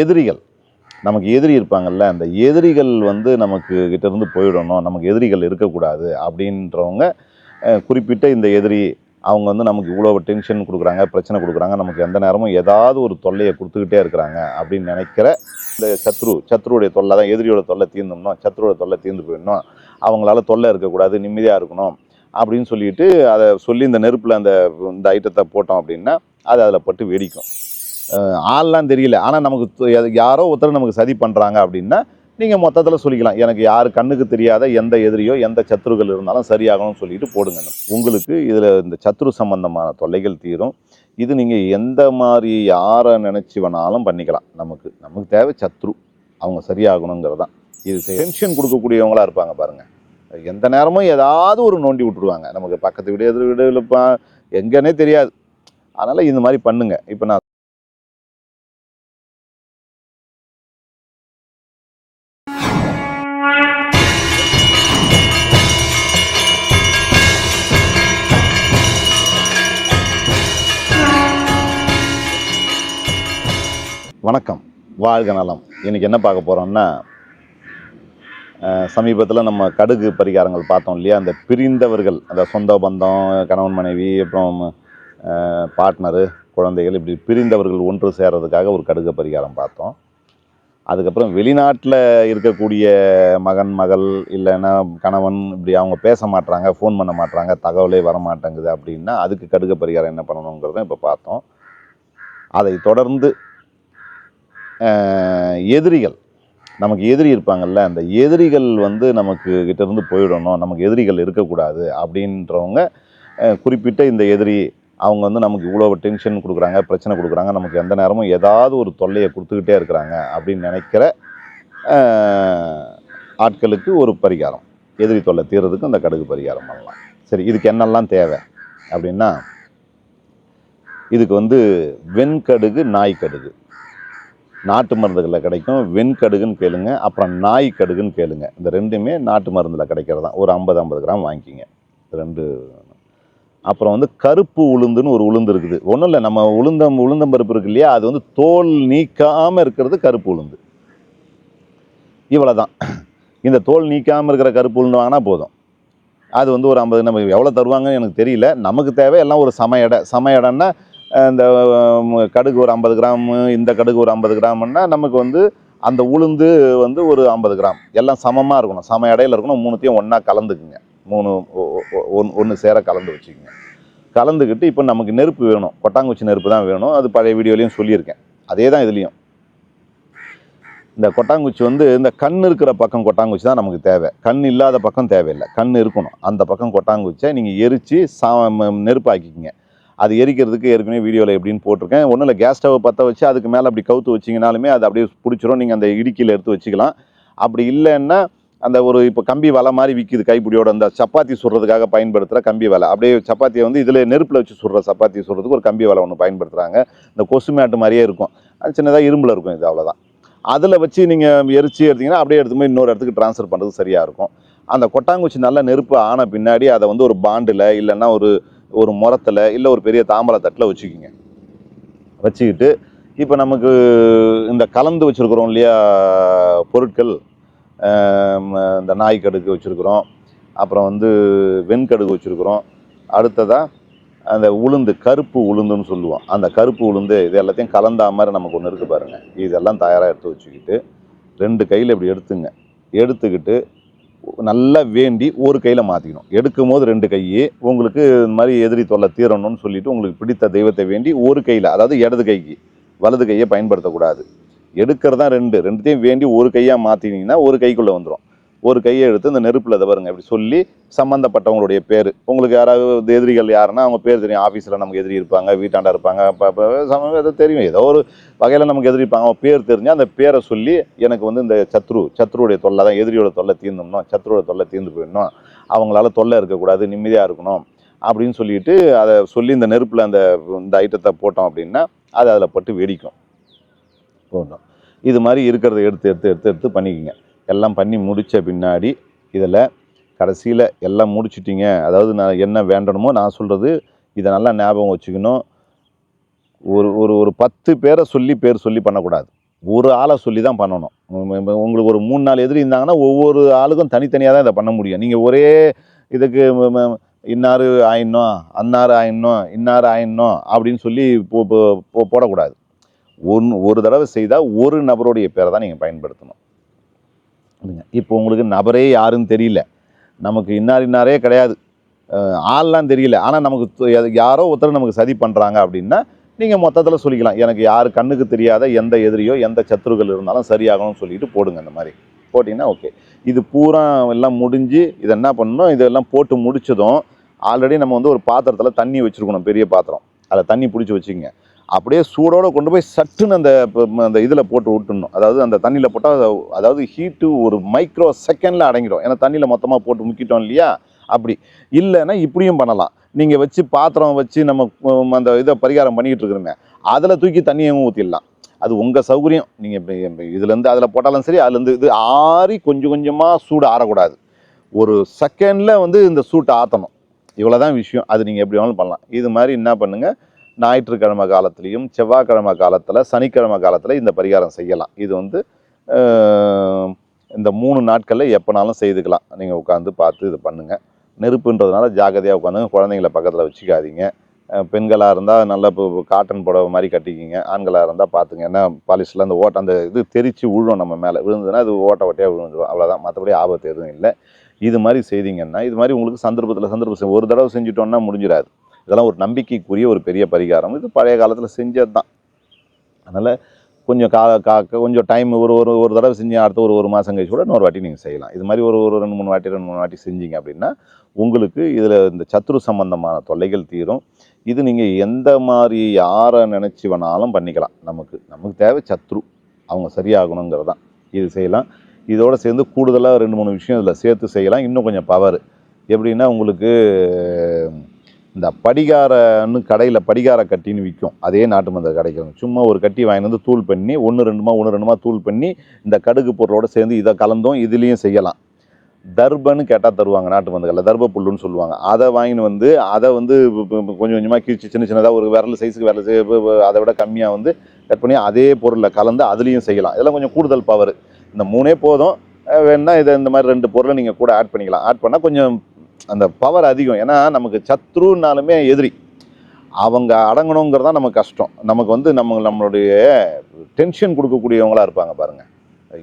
எதிரிகள். நமக்கு எதிரி இருப்பாங்கல்ல அந்த எதிரிகள் வந்து நமக்கு கிட்டேருந்து போயிடணும் நமக்கு எதிரிகள் இருக்கக்கூடாது அப்படின்றவங்க குறிப்பிட்ட இந்த எதிரி அவங்க வந்து நமக்கு இவ்வளோ டென்ஷன் கொடுக்குறாங்க பிரச்சனை கொடுக்குறாங்க நமக்கு எந்த நேரமும் ஏதாவது ஒரு தொல்லையை கொடுத்துக்கிட்டே இருக்கிறாங்க அப்படின்னு நினைக்கிற இந்த சத்ரு சத்ருடைய தொல்லை தான் எதிரியோட தொல்லை தீர்ந்துடணும் சத்ருவோட தொல்லை தீர்ந்து போயிடணும் அவங்களால தொல்லை இருக்கக்கூடாது நிம்மதியாக இருக்கணும் அப்படின்னு சொல்லிட்டு அதை சொல்லி இந்த நெருப்பில் அந்த இந்த ஐட்டத்தை போட்டோம் அப்படின்னா அது அதில் பட்டு வெடிக்கும். ஆள்லாம் தெரியல. ஆனால் நமக்கு யாரோ ஒருத்தர் நமக்கு சதி பண்ணுறாங்க அப்படின்னா நீங்கள் மொத்தத்தில் சொல்லிக்கலாம். எனக்கு யார் கண்ணுக்கு தெரியாத எந்த எதிரியோ எந்த சத்துருக்கள் இருந்தாலும் சரியாகணும்னு சொல்லிட்டு போடுங்க. உங்களுக்கு இதில் இந்த சத்துரு சம்பந்தமான தொல்லைகள் தீரும். இது நீங்கள் எந்த மாதிரி யாரை நினச்சி வேணாலும் பண்ணிக்கலாம். நமக்கு நமக்கு தேவை சத்ரு. அவங்க சரியாகணுங்கிறது தான் இது டென்ஷன் கொடுக்கக்கூடியவங்களா இருப்பாங்க பாருங்கள் எந்த நேரமும் ஏதாவது ஒரு நோண்டி விட்டுருவாங்க. நமக்கு பக்கத்து வீடு எதிர் வீடு எங்கன்னே தெரியாது. அதனால் இந்த மாதிரி பண்ணுங்கள் இப்போ நான் வணக்கம். வாழ்க நலம். இன்றைக்கி என்ன பார்க்க போகிறோம்னா சமீபத்தில் நம்ம கடுகு பரிகாரங்கள் பார்த்தோம் இல்லையா? அந்த பிரிந்தவர்கள் அந்த சொந்த பந்தம் கணவன் மனைவி அப்புறம் பார்ட்னரு குழந்தைகள் இப்படி பிரிந்தவர்கள் ஒன்று சேர்றதுக்காக ஒரு கடுகு பரிகாரம் பார்த்தோம். அதுக்கப்புறம் வெளிநாட்டில் இருக்கக்கூடிய மகன் மகள் இல்லைன்னா கணவன் இப்படி அவங்க பேச மாட்டுறாங்க ஃபோன் பண்ண மாட்றாங்க தகவலே வர மாட்டேங்குது அப்படின்னா அதுக்கு கடுகு பரிகாரம் என்ன பண்ணணுங்கிறத இப்போ பார்த்தோம். அதை தொடர்ந்து எதிரிகள். நமக்கு எதிரி இருப்பாங்கல்ல அந்த எதிரிகள் வந்து நமக்கு கிட்டேருந்து போயிடணும் நமக்கு எதிரிகள் இருக்கக்கூடாது அப்படின்றவங்க குறிப்பிட்ட இந்த எதிரி அவங்க வந்து நமக்கு இவ்வளோ டென்ஷன் கொடுக்குறாங்க பிரச்சனை கொடுக்குறாங்க நமக்கு எந்த நேரமும் ஏதாவது ஒரு தொல்லையை கொடுத்துக்கிட்டே இருக்கிறாங்க அப்படின்னு நினைக்கிற ஆட்களுக்கு ஒரு பரிகாரம். எதிரி தொல்லை தீர்றதுக்கு அந்த கடுகு பரிகாரம் பண்ணலாம். சரி இதுக்கு என்னெல்லாம் தேவை அப்படின்னா இதுக்கு வந்து வெண்கடுகு நாய் கடுகு. நாட்டு மருந்துகளில் கிடைக்கும். வெண்கடுகுன்னு கேளுங்க. அப்புறம் நாய் கடுகுன்னு கேளுங்க. இந்த ரெண்டுமே நாட்டு மருந்தில் கிடைக்கிறது? தான் ஒரு ஐம்பது ஐம்பது கிராம் வாங்கிக்கிங்க. ரெண்டு அப்புறம் வந்து கருப்பு உளுந்துன்னு ஒரு உளுந்து இருக்குது. ஒன்றும் இல்லை நம்ம உளுந்தம் உளுந்தம்பருப்பு இருக்கு இல்லையா? அது வந்து தோல் நீக்காமல் இருக்கிறது கருப்பு உளுந்து. இவ்வளோ தான் இந்த தோல் நீக்காமல் இருக்கிற கருப்பு உளுந்து வாங்கினா போதும். அது வந்து ஒரு ஐம்பது நம்ம எவ்வளோ தருவாங்கன்னு எனக்கு தெரியல. நமக்கு தேவை எல்லாம் ஒரு சம எடை. சம இந்த கடுகு ஒரு ஐம்பது கிராம் இந்த கடுகு ஒரு ஐம்பது கிராம்னா நமக்கு வந்து அந்த உளுந்து வந்து ஒரு ஐம்பது கிராம். எல்லாம் சமமாக இருக்கணும். சம இடையில இருக்கணும். மூணுத்தையும் ஒன்றா கலந்துக்குங்க. மூணு ஒன்று சேர கலந்து வச்சுக்கோங்க. கலந்துக்கிட்டு இப்போ நமக்கு நெருப்பு வேணும். கொட்டாங்குச்சி நெருப்பு தான் வேணும். அது பழைய வீடியோலையும் சொல்லியிருக்கேன். அதே தான் இதுலேயும். இந்த கொட்டாங்குச்சி வந்து இந்த கண் இருக்கிற பக்கம் கொட்டாங்குச்சி தான் நமக்கு தேவை. கண் இல்லாத பக்கம் தேவையில்லை. கண் இருக்கணும். அந்த பக்கம் கொட்டாங்குச்சியை நீங்கள் எரித்து சா ம- நெருப்பாக்கிக்கிங்க. அது எரிக்கிறதுக்கு ஏற்கனவே வீடியோவில் எப்படின்னு போட்டிருக்கேன். ஒன்றும் இல்லை கேஸ் ஸ்டவ் பற்ற வச்சு அதுக்கு மேலே அப்படி கவுத்து வச்சிங்கனாலுமே அது அப்படியே பிடிச்சிரும். நீங்கள் அந்த இடுக்கியில் எடுத்து வச்சுக்கலாம். அப்படி இல்லைன்னா அந்த ஒரு இப்போ கம்பி வலை மாதிரி விற்கிது கைப்பிடியோட. அந்த சப்பாத்தி சுடுறதுக்காக பயன்படுத்துகிற கம்பி வலை. அப்படியே சப்பாத்தியை வந்து இதில் நெருப்பில் வச்சு சுடுற சப்பாத்தி சுடுறதுக்கு ஒரு கம்பி வலை ஒன்று பயன்படுத்துகிறாங்க இந்த கொசு மேட்டு மாதிரியே இருக்கும். அது சின்னதாக இரும்பில் இருக்கும் இது அவ்வளோதான் அதில் வச்சு நீங்கள் எரிச்சு எடுத்தீங்கன்னா அப்படியே எடுத்து போய் இன்னொரு இடத்துக்கு ட்ரான்ஸ்ஃபர் பண்ணுறது சரியாக இருக்கும். அந்த கொட்டாங்குச்சி நல்லா நெருப்பு ஆன பின்னாடி அதை வந்து ஒரு பாண்டில் இல்லைன்னா ஒரு ஒரு முரத்தில் இல்லை ஒரு பெரிய தாம்பலை தட்டில் வச்சுக்கிங்க. வச்சுக்கிட்டு இப்போ நமக்கு இந்த கலந்து வச்சுருக்குறோம் இல்லையா பொருட்கள் இந்த நாய் கடுகு வச்சுருக்குறோம் அப்புறம் வந்து வெண்கடுகு வச்சுருக்குறோம். அடுத்ததாக அந்த உளுந்து கருப்பு உளுந்துன்னு சொல்லுவோம். அந்த கருப்பு உளுந்து இது எல்லாத்தையும் கலந்தா மாதிரி நமக்கு ஒன்று இருக்குது பாருங்கள் இதெல்லாம் தயாராக எடுத்து வச்சுக்கிட்டு ரெண்டு கையில் இப்படி எடுத்துங்க. எடுத்துக்கிட்டு நல்லா வேண்டி ஒரு கையில் மாற்றிக்கணும் எடுக்கும் போது ரெண்டு கை. உங்களுக்கு இந்த மாதிரி எதிரி தொல்லை தீரணும்னு சொல்லிவிட்டு உங்களுக்கு பிடித்த தெய்வத்தை வேண்டி ஒரு கையில் அதாவது இடது கைக்கு வலது கையை பயன்படுத்தக்கூடாது. எடுக்கிறதா ரெண்டு. ரெண்டுத்தையும் வேண்டி ஒரு கையாக மாற்றினீங்கன்னா ஒரு கைக்குள்ளே வந்துடும் ஒரு கையை எடுத்து இந்த நெருப்பில் இதை இப்படி சொல்லி சம்மந்தப்பட்டவங்களுடைய பேர். உங்களுக்கு யாராவது எதிரிகள் யாருன்னா அவங்க பேர் தெரியும். ஆஃபீஸில் நமக்கு எதிரி இருப்பாங்க வீட்டாண்டா இருப்பாங்க. இப்போ சம தெரியும். ஏதோ ஒரு வகையில் நமக்கு எதிரி இருப்பாங்க. அவங்க பேர் தெரிஞ்சால் அந்த பேரை சொல்லி எனக்கு வந்து இந்த சத்ரு சத்ருவுடைய தொல்லை தான் எதிரியோட தொல்லை தீர்ந்தோம்னா சத்ருவோட தொல்லை தீர்ந்து போயிடணும் அவங்களால தொல்லை இருக்கக்கூடாது நிம்மதியாக இருக்கணும் அப்படின்னு சொல்லிட்டு அதை சொல்லி இந்த நெருப்பில் அந்த இந்த ஐட்டத்தை போட்டோம் அப்படின்னா அது அதில் பட்டு வெடிக்கும். போகணும் இது மாதிரி இருக்கிறத எடுத்து எடுத்து எடுத்து எடுத்து பண்ணிக்கோங்க. எல்லாம் பண்ணி முடித்த பின்னாடி இதில் கடைசியில் எல்லாம் முடிச்சிட்டிங்க. அதாவது நான் என்ன வேண்டணுமோ நான் சொல்கிறது இதை நல்லா ஞாபகம் வச்சுக்கணும். ஒரு ஒரு ஒரு பத்து பேரை சொல்லி பேர் சொல்லி பண்ணக்கூடாது. ஒரு ஆளை சொல்லி தான் பண்ணணும். உங்களுக்கு ஒரு மூணு நாலு எதிரி இருந்தாங்கன்னா ஒவ்வொரு ஆளுக்கும் தனித்தனியாக தான் இதை பண்ண முடியும். நீங்கள் ஒரே இதுக்கு இன்னார் இன்னாரு ஆயிடணும் அன்னாரு ஆயிடணும் இன்னாரு ஆயிடணும் அப்படின்னு சொல்லி போ- போடக்கூடாது. ஒன்று ஒரு தடவை செய்தால் ஒரு நபருடைய பேரை தான் நீங்கள் பயன்படுத்தணும். இப்போ உங்களுக்கு நபரே யாருன்னு தெரியல. நமக்கு இன்னார் இன்னாரே கிடையாது. ஆள்லாம் தெரியல. ஆனால் நமக்கு யாரோ ஒருத்தர் நமக்கு சதி பண்ணுறாங்க அப்படின்னா நீங்கள் மொத்தத்தில் சொல்லிக்கலாம். எனக்கு யார் கண்ணுக்கு தெரியாத எந்த எதிரியோ எந்த சத்துருக்கள் இருந்தாலும் சரியாகணும்னு சொல்லிட்டு போடுங்க அந்த மாதிரி. போட்டிங்கன்னா ஓகே. இது பூரா எல்லாம் முடிஞ்சு இதை என்ன பண்ணணும்? இதெல்லாம் போட்டு முடிச்சதும் ஆல்ரெடி நம்ம வந்து ஒரு பாத்திரத்தில் தண்ணி வச்சுருக்கணும். பெரிய பாத்திரம். அதில் தண்ணி பிடிச்சி வச்சுக்கோங்க. அப்படியே சூடோடு கொண்டு போய் சட்டுன்னு அந்த அந்த இதில் போட்டு விட்டுடணும். அதாவது அந்த தண்ணியில் போட்டால் அதாவது ஹீட்டு ஒரு மைக்ரோ செகண்டில் அடங்கிடும். ஏன்னா தண்ணியில் மொத்தமாக போட்டு முக்கிட்டோம் இல்லையா? அப்படி. இல்லைன்னா இப்படியும் பண்ணலாம். நீங்கள் வச்சு பாத்திரம் வச்சு நம்ம அந்த இதை பரிகாரம் பண்ணிக்கிட்டு இருக்கிறோமே அதில் தூக்கி தண்ணியும் ஊற்றிடலாம் அது உங்கள் சௌகரியம். நீங்கள் இதுலேருந்து அதில் போட்டாலும் சரி அதுலேருந்து இது ஆறி கொஞ்சம் கொஞ்சமாக சூடு ஆறக்கூடாது. ஒரு செகண்டில் வந்து இந்த சூட்டை ஆற்றணும் இவ்வளோ தான் விஷயம். அது நீங்கள் எப்படி வேணாலும் பண்ணலாம். இது மாதிரி என்ன பண்ணுங்கள் ஞாயிற்றுக்கிழமை காலத்துலேயும் செவ்வாய்க்கிழமை காலத்தில் சனிக்கிழமை காலத்தில் இந்த பரிகாரம் செய்யலாம். இது வந்து இந்த மூணு நாட்களில் எப்போனாலும் செய்துக்கலாம். நீங்கள் உட்காந்து பார்த்து இது பண்ணுங்கள் நெருப்புன்றதுனால ஜாக்கிரதையாக உட்காந்துங்க. குழந்தைங்கள பக்கத்தில் வச்சுக்காதீங்க. பெண்களாக இருந்தால் நல்லா இப்போ காட்டன் புடவை மாதிரி கட்டிக்கிங்க. ஆண்களாக இருந்தால் பார்த்துங்க ஏன்னா பாலிஷில் அந்த ஓட்டை அந்த இது தெரித்து விழும் நம்ம மேலே. விழுந்ததுன்னா அது ஓட்ட ஓட்டையாக விழுந்துடும் அவ்வளோதான் மற்றபடி ஆபத்து எதுவும் இல்லை. இது மாதிரி செய்தீங்கன்னா இது மாதிரி உங்களுக்கு சந்தர்ப்பத்தில் சந்தர்ப்பம் செய்~ ஒரு தடவை செஞ்சுட்டோன்னா முடிஞ்சிடாது. இதெல்லாம் ஒரு நம்பிக்கைக்குரிய ஒரு பெரிய பரிகாரம். இது பழைய காலத்தில் செஞ்சது தான் அதனால் கொஞ்சம் கா கா கொஞ்சம் டைம் ஒரு ஒரு ஒரு தடவை செஞ்சு அடுத்த ஒரு ஒரு மாதம் கழிச்சு கூட இன்னொரு வாட்டி நீங்கள் செய்யலாம். இது மாதிரி ஒரு ஒரு ரெண்டு மூணு வாட்டி ரெண்டு மூணு வாட்டி செஞ்சீங்க அப்படின்னா உங்களுக்கு இதில் இந்த சத்ரு சம்பந்தமான தொல்லைகள் தீரும். இது நீங்கள் எந்த மாதிரி யாரை நினச்சி வேணாலும் பண்ணிக்கலாம். நமக்கு நமக்கு தேவை சத்ரு. அவங்க சரியாகணுங்கிறது தான் இது செய்யலாம். இதோடு சேர்ந்து கூடுதலாக ரெண்டு மூணு விஷயம் இதில் சேர்த்து செய்யலாம். இன்னும் கொஞ்சம் பவர் எப்படின்னா உங்களுக்கு இந்த படிகாரன்னு கடையில் படிகார கட்டின்னு விற்கும் அதே நாட்டு மருந்து கிடைக்கும் சும்மா ஒரு கட்டி வாங்கிட்டு வந்து தூள் பண்ணி ஒன்று ரெண்டுமா ஒன்று ரெண்டுமா தூள் பண்ணி இந்த கடுகு பொருளோடு சேர்ந்து இதை கலந்தும் இதுலேயும் செய்யலாம். தர்பன்னு கேட்டால் தருவாங்க நாட்டு மருந்துகளில் தர்ப புல்லுன்னு சொல்லுவாங்க. அதை வாங்கின்னு வந்து அதை வந்து கொஞ்சம் கொஞ்சமாக கிழிச்சு சின்ன சின்னதாக ஒரு விரல் சைஸுக்கு விரல் அதை விட கம்மியாக வந்து கட் பண்ணி அதே பொருளில் கலந்து அதுலேயும் செய்யலாம். இதெல்லாம் கொஞ்சம் கூடுதல் பவர் இந்த மூணே போதும். அஹ் வேணா இதை இந்த மாதிரி ரெண்டு பொருளை நீங்கள் கூட ஆட் பண்ணிக்கலாம். ஆட் பண்ணால் கொஞ்சம் அந்த பவர் அதிகம். ஏன்னா நமக்கு சத்ருனாலுமே எதிரி. அவங்க அடங்கணுங்கிறது தான் நமக்கு கஷ்டம். நமக்கு வந்து நம்ம நம்மளுடைய டென்ஷன் கொடுக்கக்கூடியவங்களா இருப்பாங்க பாருங்கள்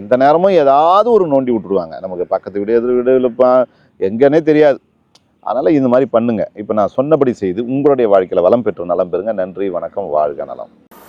எந்த நேரமும் ஏதாவது ஒரு நோண்டி விட்டுருவாங்க. நமக்கு பக்கத்து வீடு எதிர் வீடு இல்லைப்பா எங்கன்னே தெரியாது. அதனால் இந்த மாதிரி பண்ணுங்கள் இப்போ நான் சொன்னபடி செய்து உங்களுடைய வாழ்க்கையில் வளம் பெற்று நலம் பெறுங்க. நன்றி வணக்கம் வாழ்க நலம்.